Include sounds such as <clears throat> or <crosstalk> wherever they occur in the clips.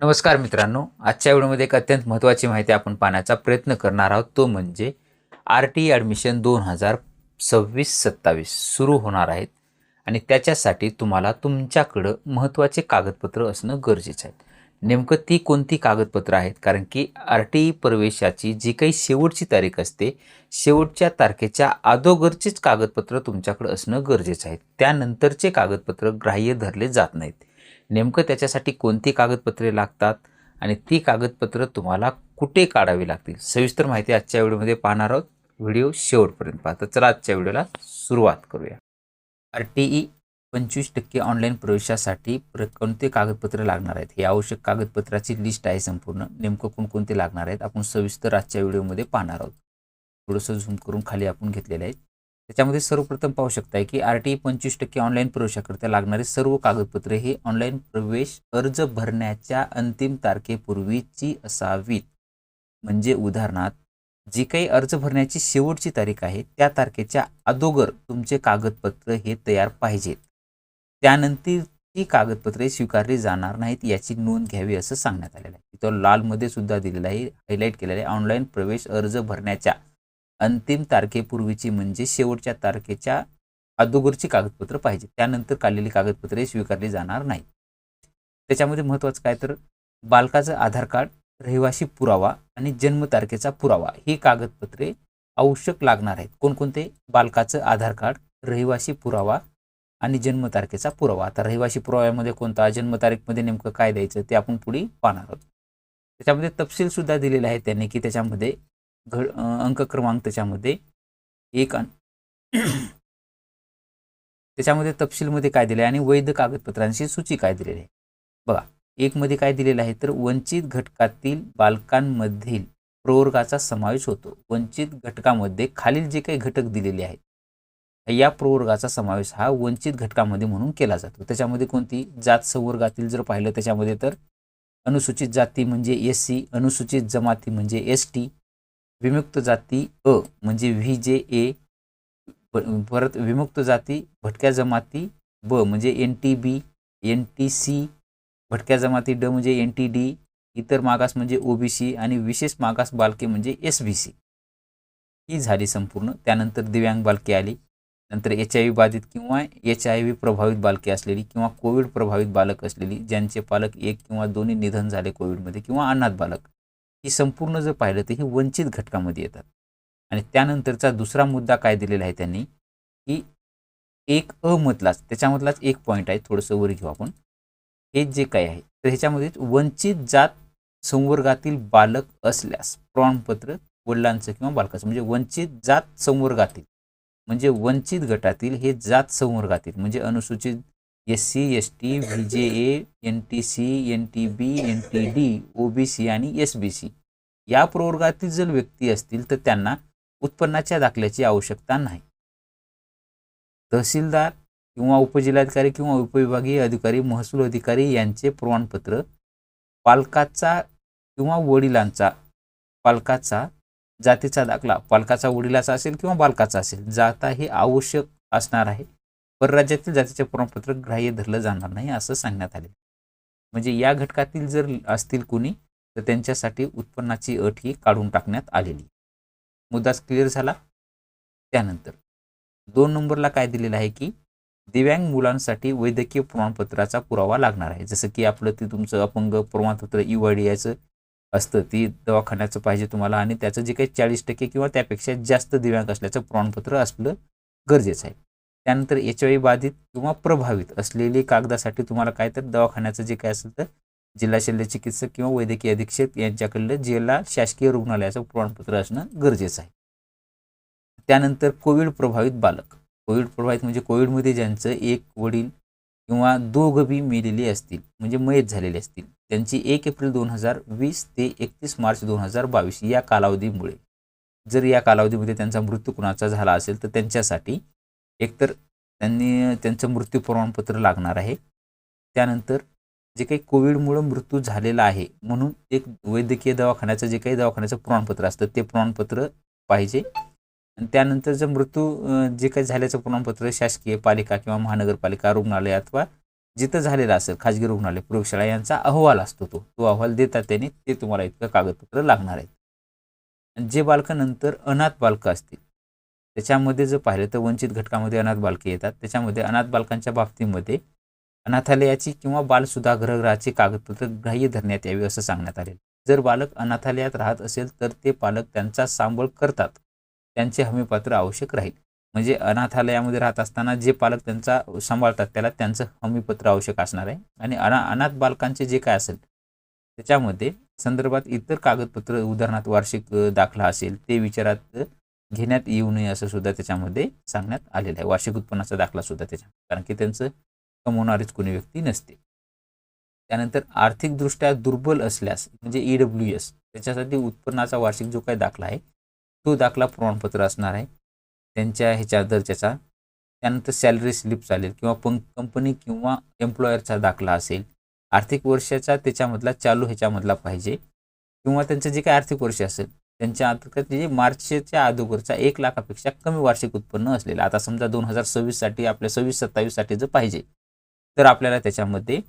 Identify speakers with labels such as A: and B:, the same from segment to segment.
A: नमस्कार मित्रांनो आजच्या व्हिडिओमध्ये एक अत्यंत महत्त्वाची माहिती आपण पाहण्याचा प्रयत्न करणार आहोत. तो म्हणजे आर टी ॲडमिशन दोन हजार सव्वीस सत्तावीस सुरू होणार आहेत आणि त्याच्यासाठी तुम्हाला तुमच्याकडं महत्त्वाचे कागदपत्र असणं गरजेचं आहे. नेमकं ती कोणती कागदपत्रं आहेत? कारण की आर टी प्रवेशाची जी काही शेवटची तारीख असते शेवटच्या तारखेच्या अगोदरचेच कागदपत्र तुमच्याकडं असणं गरजेचं आहे. त्यानंतरचे कागदपत्र ग्राह्य धरले जात नाहीत. नेमकं त्याच्यासाठी कोणती कागदपत्रे लागतात आणि ती कागदपत्रं तुम्हाला कुठे काढावी लागतील? सविस्तर माहिती आजच्या व्हिडिओमध्ये पाहणार आहोत. व्हिडिओ शेवटपर्यंत पाहता. तर चला आजच्या व्हिडिओला सुरुवात करूया. आर टी ई पंचवीस टक्के ऑनलाईन प्रवेशासाठी प्र कोणते कागदपत्रं लागणार आहेत? हे आवश्यक कागदपत्राची लिस्ट आहे संपूर्ण. नेमकं कोणकोणते लागणार आहेत? आपण सविस्तर आजच्या व्हिडिओमध्ये पाहणार आहोत. थोडंसं झूम करून खाली आपण घेतलेलं आहे. त्याच्यामध्ये सर्वप्रथम पाहू शकताय की आर टी पंचवीस टक्के ऑनलाईन प्रवेशाकरिता लागणारे सर्व कागदपत्रे हे ऑनलाईन प्रवेश अर्ज भरण्याच्या अंतिम तारखेपूर्वीची असावीत. म्हणजे उदाहरणार्थ जी काही अर्ज भरण्याची शेवटची तारीख आहे त्या तारखेच्या अगोदर तुमचे कागदपत्र हे तयार पाहिजेत. त्यानंतर ती कागदपत्रे स्वीकारली जाणार नाहीत याची नोंद घ्यावी असं सांगण्यात आलेलं आहे. तिथं लालमध्ये सुद्धा दिलेलं आहे हायलाईट केलेलं आहे ऑनलाईन प्रवेश अर्ज भरण्याच्या अंतिम तारखेपूर्वीची म्हणजे शेवटच्या तारखेच्या अगोदरची कागदपत्र पाहिजे त्यानंतर काढलेली कागदपत्रे स्वीकारली जाणार नाही त्याच्यामध्ये महत्त्वाचं काय तर बालकाचं आधार कार्ड रहिवासी पुरावा आणि जन्मतारखेचा पुरावा ही कागदपत्रे आवश्यक लागणार आहेत. कोणकोणते? बालकाचं आधार कार्ड रहिवासी पुरावा आणि जन्मतारखेचा पुरावा. आता रहिवासी पुराव्यामध्ये कोणता? जन्मतारीखमध्ये नेमकं काय द्यायचं ते आपण पुढे पाहणार आहोत. त्याच्यामध्ये तपशीलसुद्धा दिलेला आहे त्यांनी की त्याच्यामध्ये घड अंक क्रमांक त्याच्यामध्ये एक <clears throat> त्याच्यामध्ये तपशीलमध्ये काय दिले आहे आणि वैध कागदपत्रांची सूची काय दिलेली आहे? बघा एकमध्ये काय दिलेलं आहे तर वंचित घटकातील बालकांमधील प्रवर्गाचा समावेश होतो. वंचित घटकामध्ये खालील जे काही घटक दिलेले आहेत या प्रवर्गाचा समावेश हा वंचित घटकामध्ये म्हणून केला जातो. त्याच्यामध्ये कोणती? जात संवर्गातील जर पाहिलं त्याच्यामध्ये तर अनुसूचित जाती म्हणजे एस सी अनुसूचित जमाती म्हणजे एस टी विमुक्त जाती अ म्हणजे व्ही जे ए परत विमुक्त जाती भटक्या जमाती ब म्हणजे N T B N T C भटक्या जमाती ड म्हणजे एन टी डी इतर मागास म्हणजे ओ बी सी आणि विशेष मागास बालके म्हणजे एस बी सी. ही झाली संपूर्ण. त्यानंतर दिव्यांग बालके आली. नंतर एच आय व्ही बाधित किंवा एच आय व्ही प्रभावित बालके असलेली किंवा कोविड प्रभावित बालक असलेली ज्यांचे पालक एक किंवा दोन्ही निधन झाले कोविडमध्ये किंवा अनाथ बालक. ही संपूर्ण जर पाहिलं तर ही वंचित घटकामध्ये येतात. आणि त्यानंतरचा दुसरा मुद्दा काय दिलेला आहे त्यांनी की एक अमधलाच त्याच्यामधलाच एक पॉईंट आहे थोडंसं वर घेऊ आपण. हे जे काय आहे तर ह्याच्यामध्ये वंचित जात संवर्गातील बालक असल्यास प्रमाणपत्र वडिलांचं किंवा बालकाचं म्हणजे वंचित जात संवर्गातील म्हणजे वंचित गटातील हे जात संवर्गातील म्हणजे अनुसूचित S C S T V J A N T C N T B N T D O B C आणि एस बी सी. या प्रवर्गातील जर व्यक्ती असतील तर त्यांना उत्पन्नाच्या दाखल्याची आवश्यकता नाही. तहसीलदार किंवा उपजिल्हाधिकारी किंवा उपविभागीय अधिकारी महसूल अधिकारी यांचे प्रमाणपत्र पालकाचा किंवा वडिलांचा पालकाचा जातीचा दाखला पालकाचा वडिलाचा असेल किंवा बालकाचा असेल जाता हे आवश्यक असणार आहे. परराज्यातील जातीचे प्रमाणपत्र ग्राह्य धरलं जाणार नाही असं सांगण्यात आले. म्हणजे या घटकातील जर असतील कोणी तर त्यांच्यासाठी उत्पन्नाची अट ही काढून टाकण्यात आलेली. मुद्दाच क्लिअर झाला? त्यानंतर दोन नंबरला काय दिलेलं आहे की दिव्यांग मुलांसाठी वैद्यकीय प्रमाणपत्राचा पुरावा लागणार आहे. जसं की आपलं ते तुमचं अपंग प्रमाणपत्र यू आय डी याचं असतं ती दवाखान्याचं पाहिजे तुम्हाला आणि त्याचं जे काही चाळीस टक्के किंवा त्यापेक्षा जास्त दिव्यांग असल्याचं प्रमाणपत्र असलं गरजेचं आहे. त्यानंतर एच आय बाधित किंवा प्रभावित असलेली कागदासाठी तुम्हाला काय तर दवाखान्याचं जे काय असेल तर जिल्हा शल्य चिकित्सक किंवा वैद्यकीय अधीक्षक यांच्याकडलं जिल्हा शासकीय रुग्णालयाचं प्रमाणपत्र असणं गरजेचं आहे. त्यानंतर कोविड प्रभावित बालक. कोविड प्रभावित म्हणजे कोविडमध्ये ज्यांचं एक वडील किंवा दोघं बी मेलेली असतील म्हणजे मयत झालेले असतील त्यांची एक एप्रिल दोन हजार वीस ते एकतीस मार्च दोन हजार बावीस या कालावधीमुळे जर या कालावधीमध्ये त्यांचा मृत्यू कुणाचा झाला असेल तर त्यांच्यासाठी एकतर त्यांनी त्यांचं मृत्यू प्रमाणपत्र लागणार आहे. त्यानंतर जे काही कोविडमुळं मृत्यू झालेला आहे म्हणून एक वैद्यकीय दवाखान्याचं जे काही दवाखान्याचं प्रमाणपत्र असतं ते प्रमाणपत्र पाहिजे. आणि त्यानंतर जर मृत्यू जे काही झाल्याचं प्रमाणपत्र शासकीय पालिका किंवा महानगरपालिका रुग्णालय अथवा जिथं झालेलं असेल खाजगी रुग्णालय प्रयोगशाळा यांचा अहवाल असतो तो. तो अहवाल देतात त्यांनी ते तुम्हाला इतकं कागदपत्र लागणार आहेत. आणि जे बालकं नंतर अनाथ बालकं असतील त्याच्यामध्ये जर पाहिलं तर वंचित घटकामध्ये अनाथ बालके येतात. त्याच्यामध्ये अनाथ बालकांच्या बाबतीमध्ये अनाथालयाची किंवा बालसुधागृहाची कागदपत्र ग्राह्य धरण्यात यावी असं सांगण्यात आले जर बालक अनाथालयात राहत असेल तर ते पालक त्यांचा सांभाळ करतात. त्यांचे हमीपात्र आवश्यक राहील. म्हणजे अनाथालयामध्ये राहत असताना जे पालक त्यांचा सांभाळतात त्याला त्यांचं हमीपत्र आवश्यक असणार आहे. आणि अना अनाथ बालकांचे जे काय असेल त्याच्यामध्ये संदर्भात इतर कागदपत्र उदाहरणार्थ वार्षिक दाखला असेल ते विचारात घेण्यात येऊ नये असं सुद्धा त्याच्यामध्ये सांगण्यात आलेलं आहे. वार्षिक उत्पन्नाचा दाखला सुद्धा त्याच्या कारण की त्यांचं कमवणारीच कोणी व्यक्ती नसते. त्यानंतर आर्थिकदृष्ट्या दुर्बल असल्यास म्हणजे ई डब्ल्यू एस त्याच्यासाठी उत्पन्नाचा वार्षिक जो काही दाखला आहे तो दाखला प्रमाणपत्र असणार आहे. त्यांच्या ह्याच्या दर्जाचा त्यानंतर सॅलरी स्लिप चालेल किंवा पं कंपनी किंवा एम्प्लॉयरचा दाखला असेल आर्थिक वर्षाचा त्याच्यामधला चालू ह्याच्यामधला पाहिजे. किंवा त्यांचं जे काही आर्थिक वर्ष असेल त्यांच्या अंतर्गत जे मार्चच्या अगोदरचा एक लाखापेक्षा कमी वार्षिक उत्पन्न असलेलं आता समजा दोन हजार सव्वीससाठी आपल्या सव्वीस सत्तावीससाठी जर पाहिजे तर आपल्याला त्याच्यामध्ये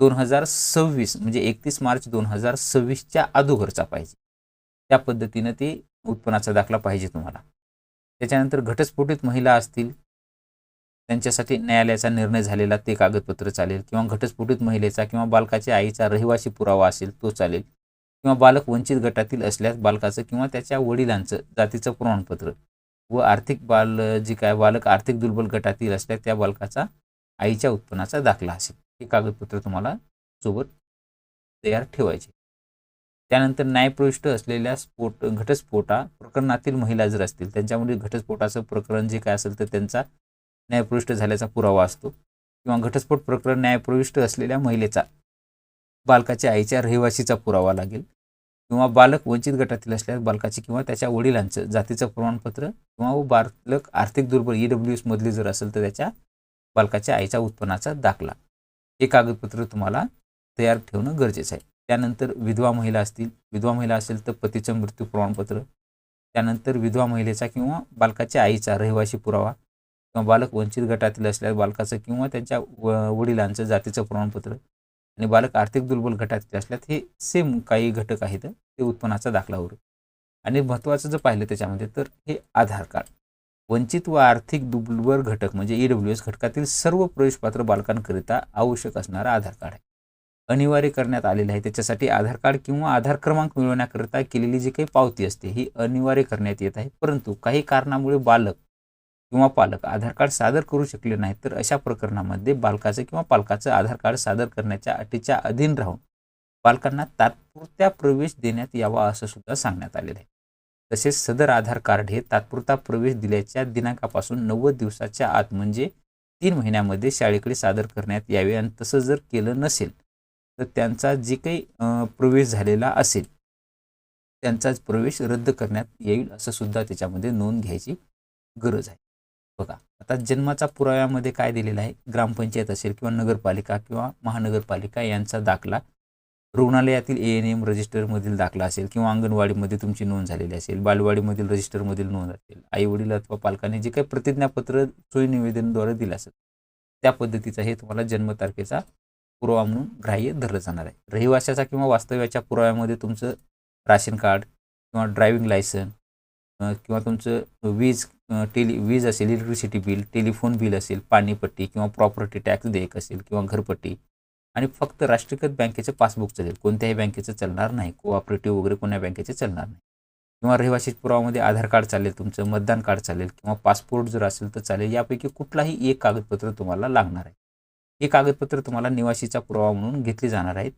A: दोन हजार सव्वीस म्हणजे एकतीस मार्च दोन हजार सव्वीसच्या अगोदरचा पाहिजे. त्या पद्धतीनं ते उत्पन्नाचा दाखला पाहिजे तुम्हाला. त्याच्यानंतर घटस्फोटित महिला असतील त्यांच्यासाठी न्यायालयाचा निर्णय झालेला ते कागदपत्र चालेल किंवा घटस्फोटित महिलेचा किंवा बालकाच्या आईचा रहिवासी पुरावा असेल तो चालेल. किंवा बालक वंचित गटातील असल्यास बालकाचं किंवा त्याच्या वडिलांचं जातीचं प्रमाणपत्र व आर्थिक बाल जी काय बालक आर्थिक दुर्बल गटातील असल्यास त्या बालकाचा आईच्या उत्पन्नाचा दाखला असेल. हे कागदपत्र तुम्हाला सोबत तयार ठेवायचे. त्यानंतर न्यायप्रविष्ट असलेल्या स्फोट घटस्फोटा प्रकरणातील महिला जर असतील त्यांच्यामध्ये घटस्फोटाचं प्रकरण जे काय असेल तर त्यांचा न्यायप्रविष्ट झाल्याचा पुरावा असतो. किंवा घटस्फोट प्रकरण न्यायप्रविष्ट असलेल्या महिलेचा बालकाच्या आईच्या रहिवासीचा पुरावा लागेल. किंवा बालक वंचित गटातील असल्यास बालकाचे किंवा त्याच्या वडिलांचं जातीचं प्रमाणपत्र किंवा बालक आर्थिक दुर्बल ई डब्ल्यू एसमधले जर असेल तर त्याच्या बालकाच्या आईच्या उत्पन्नाचा दाखला. हे कागदपत्र तुम्हाला तयार ठेवणं गरजेचं आहे. त्यानंतर विधवा महिला असतील विधवा महिला असेल तर पतीचं मृत्यू प्रमाणपत्र. त्यानंतर विधवा महिलेचा किंवा बालकाच्या आईचा रहिवासी पुरावा किंवा बालक वंचित गटातील असल्यास बालकाचं किंवा त्यांच्या व वडिलांचं जातीचं प्रमाणपत्र. आणि बालक आर्थिक दुर्बल गटातील असल्यात हे सेम काही घटक आहेत ते उत्पन्नाचा दाखला उरत आणि महत्त्वाचं जर पाहिलं त्याच्यामध्ये तर हे आधार कार्ड. वंचित व आर्थिक दुर्बल घटक म्हणजे ई डब्ल्यू एस घटकातील सर्व प्रवेशपात्र बालकांकरिता आवश्यक असणारा आधार कार्ड आहे. अनिवार्य करण्यात आलेलं आहे. त्याच्यासाठी आधार कार्ड किंवा आधार क्रमांक मिळवण्याकरिता केलेली जी काही पावती असते ही अनिवार्य करण्यात येत आहे. परंतु काही कारणामुळे बालक किंवा पालक आधार कार्ड सादर करू शकले नाहीत तर अशा प्रकरणामध्ये बालकाचं किंवा पालकाचं आधार कार्ड सादर करण्याच्या अटीच्या अधीन राहून बालकांना तात्पुरत्या प्रवेश देण्यात यावा असं सुद्धा सांगण्यात आलेलं आहे. तसेच सदर आधार कार्ड हे तात्पुरता प्रवेश दिल्याच्या दिनांकापासून नव्वद दिवसाच्या आत म्हणजे तीन महिन्यामध्ये शाळेकडे सादर करण्यात यावे आणि तसं जर केलं नसेल तर त्यांचा जे काही प्रवेश झालेला असेल त्यांचाच प्रवेश रद्द करण्यात येईल असं सुद्धा त्याच्यामध्ये नोंद घ्यायची गरज आहे. बघा आता जन्माचा पुराव्यामध्ये काय दिलेला आहे? ग्रामपंचायत असेल किंवा नगरपालिका किंवा महानगरपालिका यांचा दाखला रुग्णालयातील ए एन एम रजिस्टरमधील दाखला असेल किंवा अंगणवाडीमध्ये तुमची नोंद झालेली असेल बालवाडीमधील रजिस्टरमधील नोंद असेल आई वडील अथवा पालकांनी जे काही प्रतिज्ञापत्र सोयी निवेदनद्वारे दिलं असेल त्या पद्धतीचा हे तुम्हाला जन्मतारखेचा पुरावा म्हणून ग्राह्य धरलं जाणार आहे. रहिवाशाचा किंवा वास्तव्याच्या पुराव्यामध्ये तुमचं राशन कार्ड किंवा ड्रायव्हिंग लायसन किंवा तुमचं वीज टेली वीज असेल इलेक्ट्रिसिटी बिल टेलिफोन बिल असेल पाणीपट्टी किंवा प्रॉपर्टी टॅक्स देयक असेल किंवा घरपट्टी आणि फक्त राष्ट्रीयकृत बँकेचं पासबुक चालेल. कोणत्याही बँकेचं चालणार नाही. कोऑपरेटिव्ह वगैरे कोण्या बँकेचे चालणार नाही. किंवा रहिवासी पुरावामध्ये आधार कार्ड चालेल तुमचं मतदान कार्ड चालेल किंवा पासपोर्ट जर असेल तर चालेल. यापैकी कुठलाही एक कागदपत्र तुम्हाला लागणार आहे. हे कागदपत्र तुम्हाला निवासीचा पुरावा म्हणून घेतली जाणार आहेत.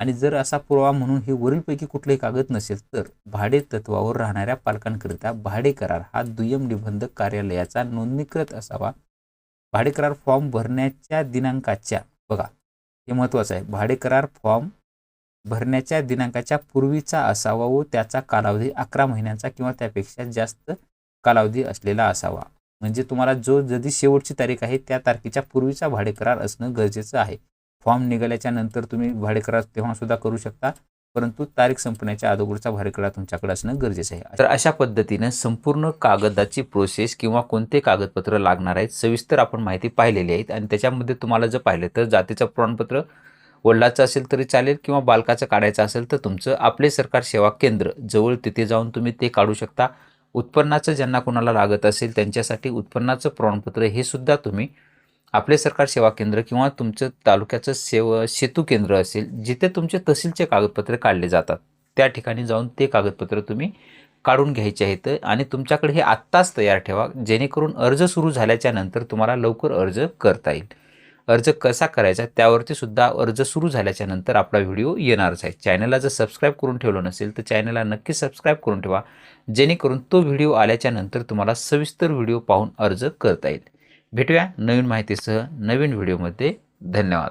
A: आणि जर असा पुरावा म्हणून हे वरीलपैकी कुठलेही कागद नसेल तर भाडे तत्वावर राहणाऱ्या पालकांकरिता भाडे करार हा दुय्यम निबंधक कार्यालयाचा नोंदणीकृत असावा. भाडे करार फॉर्म भरण्याच्या दिनांकाच्या बघा हे महत्त्वाचं आहे. भाडे करार फॉर्म भरण्याच्या दिनांकाच्या पूर्वीचा असावा व त्याचा कालावधी अकरा महिन्यांचा किंवा त्यापेक्षा जास्त कालावधी असलेला असावा. म्हणजे तुम्हाला जो जरी शेवटची तारीख आहे त्या तारखेच्या पूर्वीचा भाडे करार असणं गरजेचं आहे. फॉर्म निघाल्याच्या नंतर तुम्ही भाडेकरा तेव्हासुद्धा करू शकता परंतु तारीख संपण्याच्या अगोदरचा भाडेकरार तुमच्याकडे असणं गरजेचं आहे. तर अशा पद्धतीनं संपूर्ण कागदाची प्रोसेस किंवा कोणते कागदपत्र लागणार आहेत सविस्तर आपण माहिती पाहिलेली आहेत आणि त्याच्यामध्ये तुम्हाला जर पाहिलं तर जातीचं प्रमाणपत्र वडिलाचं असेल तरी चालेल किंवा बालकाचं काढायचं असेल तर तुमचं आपले सरकार सेवा केंद्र जवळ तिथे जाऊन तुम्ही ते काढू शकता. उत्पन्नाचं ज्यांना कोणाला लागत असेल त्यांच्यासाठी उत्पन्नाचं प्रमाणपत्र हे सुद्धा तुम्ही आपले सरकार सेवा केंद्र किंवा तुमचं तालुक्याचं सेव सेतू केंद्र असेल जिथे तुमचे तहसीलचे कागदपत्रे काढले जातात त्या ठिकाणी जाऊन ते कागदपत्र तुम्ही काढून घ्यायचे आहेत आणि तुमच्याकडे हे आत्ताच तयार ठेवा जेणेकरून अर्ज सुरू झाल्याच्यानंतर तुम्हाला लवकर अर्ज करता येईल. अर्ज कसा करायचा त्यावरती सुद्धा अर्ज सुरू झाल्याच्यानंतर आपला व्हिडिओ येणारच आहे. चॅनलला जर सबस्क्राईब करून ठेवलं नसेल तर चॅनलला नक्की सबस्क्राईब करून ठेवा जेणेकरून तो व्हिडिओ आल्याच्यानंतर तुम्हाला सविस्तर व्हिडिओ पाहून अर्ज करता येईल. भेटूया नवीन माहितीसह नवीन व्हिडिओमध्ये. धन्यवाद.